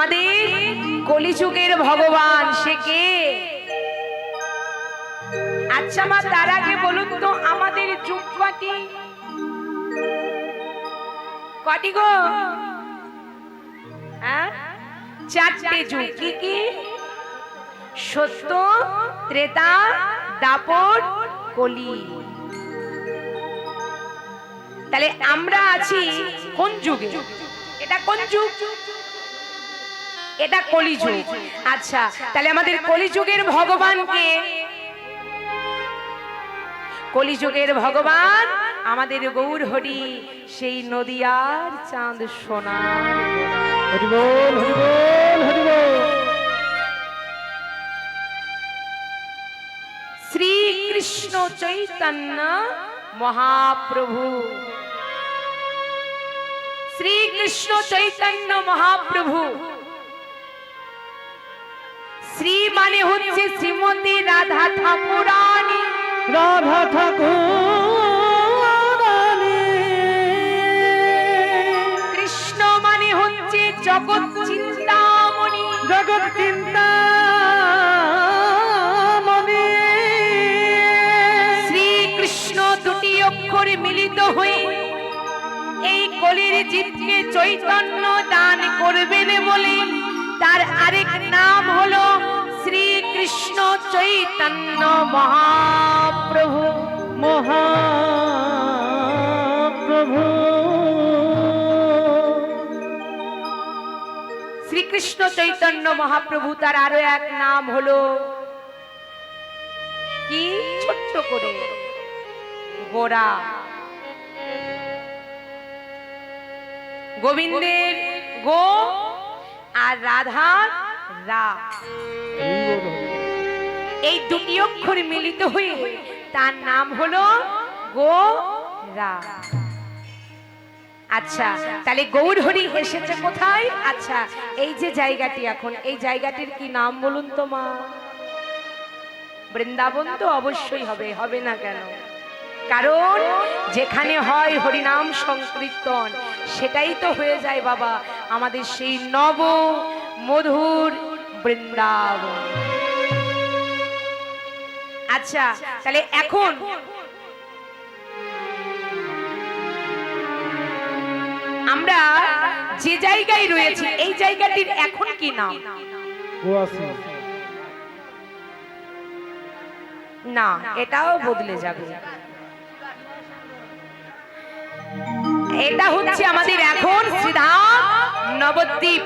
আমাদের কলিযুগের ভগবান, সে কে? আচ্ছা মা, তার আগে বলুন তো, আমাদের যুগ কটি কটি গো? হ্যাঁ? চারটে যুগ। কি কি? সত্য, ত্রেতা, দাপট, কলি। তাহলে আমরা আছি কোন যুগে? এটা কোন যুগ? এটা কলিযুগ। আচ্ছা তাহলে আমাদের কলিযুগের ভগবানকে কলিযুগের ভগবান আমাদের গৌর হরি সেই নদিয়ার চাঁদ সোনার হরি বল হরি বল হরি বল শ্রীকৃষ্ণ চৈতন্য মহাপ্রভু। শ্রীকৃষ্ণ চৈতন্য মহাপ্রভু। শ্রী মানে হচ্ছে শ্রীমতী রাধা ঠাকুরানী। রাধা ঠাকুর কৃষ্ণ মানে হচ্ছে জগৎ চিন্তামণি। জগৎ চিন্তা শ্রীকৃষ্ণ দুটি অক্ষরে মিলিত হয়ে এই কলির জীবকে চৈতন্য দান করবেন বলে তার আরেক নাম হলো শ্রীকৃষ্ণ চৈতন্য মহাপ্রভু মহাপ্রভু। শ্রীকৃষ্ণ চৈতন্য মহাপ্রভু, তার আরও এক নাম হলো কি? ছোট্ট করে। গোরা। গোবিন্দের গো আর রাধা, রা। এই দুটি অক্ষর মিলিত হয়ে তার নাম হলো গো, রা। আচ্ছা তাহলে গৌর হরি এসেছে কোথায়? আচ্ছা এই যে জায়গাটি এখন, এই জায়গাটির কি নাম বলুন তো মা? বৃন্দাবন তো অবশ্যই হবে হবে না কেন? কারণ যেখানে হয় হরিনাম সংকীর্তন সেটাই তো হয়ে যায় বাবা। আমাদের সেই নব মধুর বৃন্দাবন। আচ্ছা তাহলে এখন আমরা যে জায়গায় রয়েছি এই জায়গাটির এখন কি নাম? না এটাও বদলে যাবে। এটা হচ্ছে আমাদের এখন শ্রীধাম নবদ্বীপ।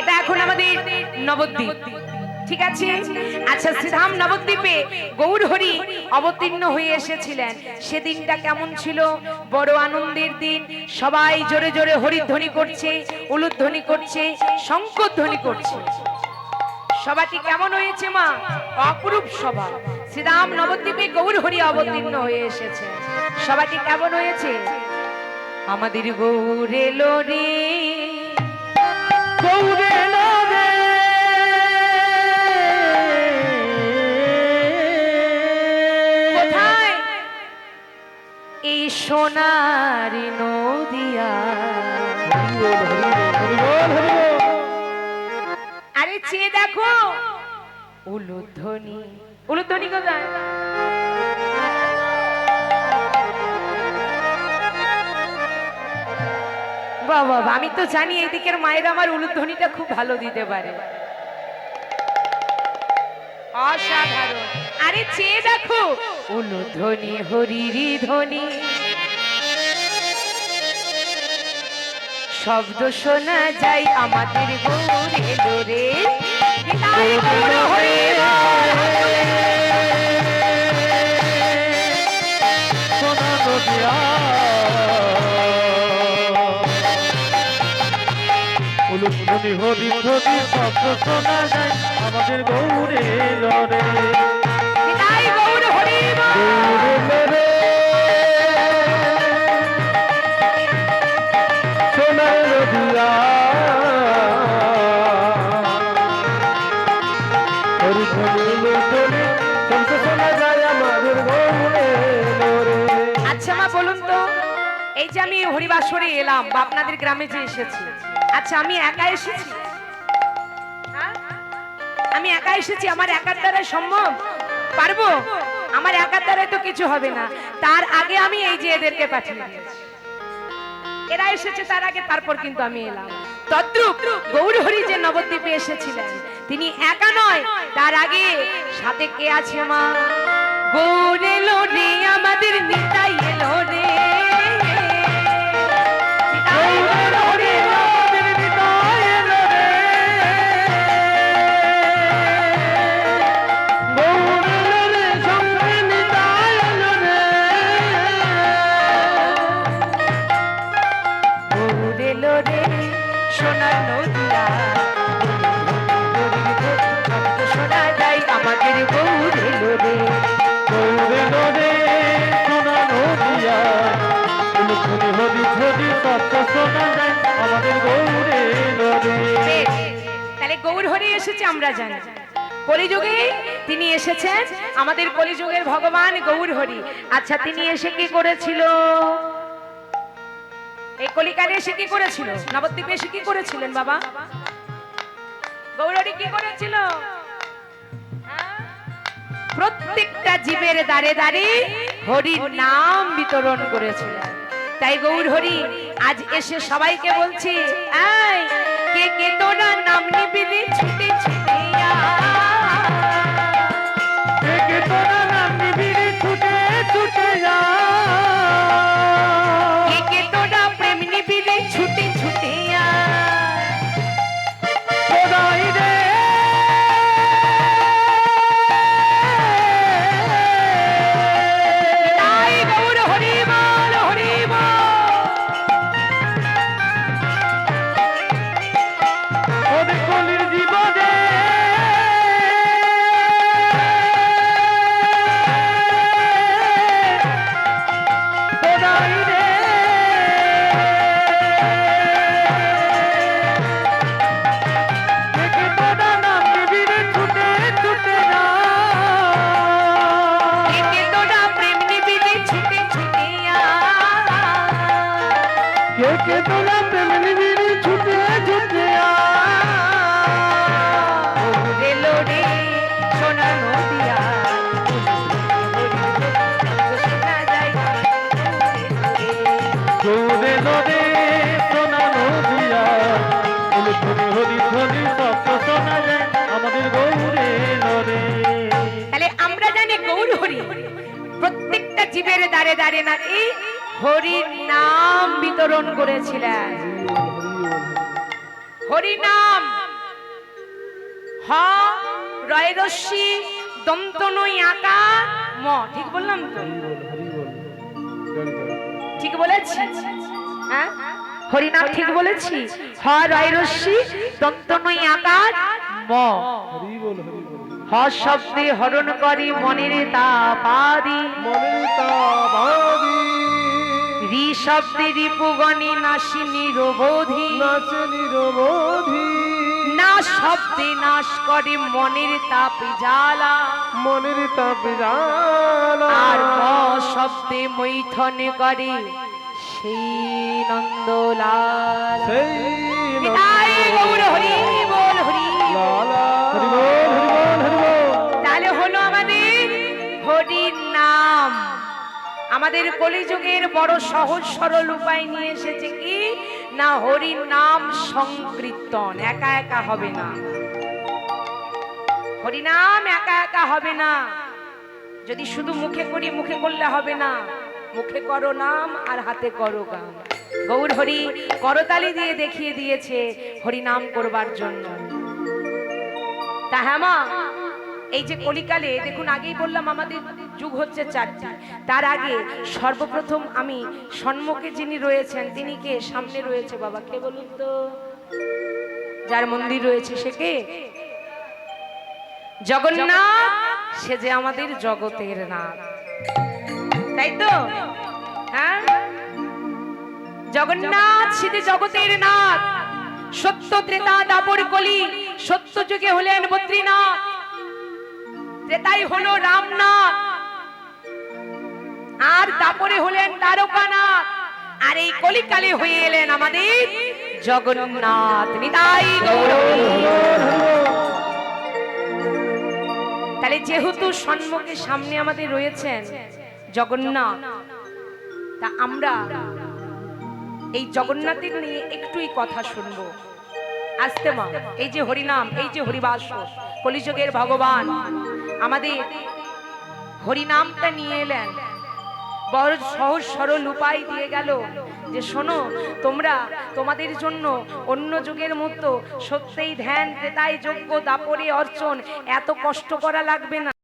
এটা এখন আমাদের নবদ্বীপ। ঠিক আছে? আচ্ছা শ্রীধাম নবদ্বীপে গৌর হরি অবতীর্ণ হয়ে এসেছিলেন। সেদিনটা কেমন ছিল? বড় আনন্দের দিন। সবাই জোরে জোরে হরিধ্বনি করছে, উলুধ্বনি করছে শঙ্করধ্বনি করছে। সভাটি কেমন হয়েছে মা? অপরূপ সভা। শ্রীরাম নবদ্বীপে গৌর হরি অবতীর্ণ হয়ে এসেছে। সভাটি কেমন হয়েছে? আমাদের গৌর এলো রে। গৌরে কোথায়? এই সোনার নদিয়া। আরে চেয়ে দেখো। উলুধ্বনি। উলুধ্বনি কোথায়? বাহ, আমি তো জানি এই দিকের মায়ের আমার উলুধ্বনিটা খুব ভালো দিতে পারে। অসাধারণ। আরে চেয়ে দেখো উলুধ্বনি হরিরি ধ্বনি। শব্দ শোনা যায় আমাদের গৌর এলো রে। হরি ধ্বনি শব্দ শোনা যায় আমাদের গৌরে লরে আচ্ছা মা বলুন তো এই যে আমি হরিবাসরে এলাম বা আপনাদের গ্রামে যে এসেছি আচ্ছা আমি একা এসেছি। হ্যাঁ? আমি একা এসেছি, আমার একার দ্বারা সম্ভব? পারব? আমার একার দ্বারাই তো কিছু হবে না। তার আগে আমি এই যে এদেরকে পাঠিয়ে দিয়েছি। এরা এসেছে, তার আগে তারপর কিন্তু আমি এলাম। তদ্রুপ গৌরহরি যে নবদ্বীপে এসেছিলেন, তিনি একা নয়, তার আগে সাথে কে আছে মা গৌর এলো আমাদের নিতাই এলো রে। হরি তিনি এসেছেন, আমাদের কলিযুগের ভগবান গৌর হরি। আচ্ছা তিনি এসে কি করেছিল? এই কলিকালে এসে কি করেছিল? নবদ্বীপে এসে কি করেছিলেন বাবা? কি করেছিল? প্রত্যেকটা জীবের দাঁড়ে দাঁড়ে হরির নাম বিতরণ করেছিলেন। তাই গৌর হরি আজ এসে সবাইকে বলছি কে কে তোরা নাম নিবি ছুটে ছুটে? জীবের দাঁড়ে দাঁড়ে না এই হরির নাম বিতরণ করেছিলেন। হরি নাম হ, রয় রশ্মি, দন্ত নই আকা, ম, ঠিক বললাম তো? ঠিক বলেছি? হ্যাঁ? হরিনাম ঠিক বলেছি? হ, রয় রশ্মি, দন্ত নই আকার ম। হ শব্দে হরণ করি মনের তাপাদি। রি শব্দে রিপুগণি নাশি নিরবোধি। নাচে নিরবধি। না শব্দে নাশ করে মনের তাপ জ্বালা। মনের তাপ জালা আর শব্দে মৈথন করে সেই নন্দলাল। সেই হরি বল হরি। লালা। আমাদের কলিযুগের বড় সহজ সরল উপায় নিয়ে এসেছে কি? না হরির নাম সংকীর্তন, একা একা হবে না। হরিনাম একা একা হবে না। যদি শুধু মুখে করি, মুখে করলে হবে না। মুখে করো নাম আর হাতে করো গান। গৌর হরি করতালি দিয়ে দেখিয়ে দিয়েছে হরিনাম করবার জন্য। তা হ্যাঁ মা? এই যে কলিকালে, দেখুন, আগেই বললাম আমাদের যুগ হচ্ছে চারটি। তার আগে সর্বপ্রথম আমি সম্মুখে যিনি রয়েছেন, তিনি কে? সামনে রয়েছে বাবা। কে বলুন তো? যার মন্দির রয়েছে সে কে? জগন্নাথ! সে যে আমাদের জগতের নাথ। তাই তো? হ্যাঁ? জগন্নাথ, সে যে জগতের নাথ। সত্য ত্রেতা দাপর কলি, সত্য যুগে হলেন বদ্রীনাথ। ত্রেতাই হলো রামনাথ। আর দাপরে হলেন দ্বারকানাথ আর এই কলিকালে হয়ে এলেন আমাদের জগন্নাথ। নিতাই তাহলে যেহেতু সম্মুখে সামনে আমাদের রয়েছেন জগন্নাথ, তা আমরা এই জগন্নাথের নিয়ে একটুই কথা শুনব। আসতে মা, এই যে হরিনাম, এই যে হরিবাস কলিযুগের ভগবান। আমাদের হরিনামটা নিয়ে এলেন। বড় সহজ সরল উপায় দিয়ে গেল যে শোনো, তোমরা তোমাদের জন্য অন্য যুগের মতো সত্যিই ধ্যান তাই যোগ্য দাপরে অর্চন, এত কষ্ট করা লাগবে না।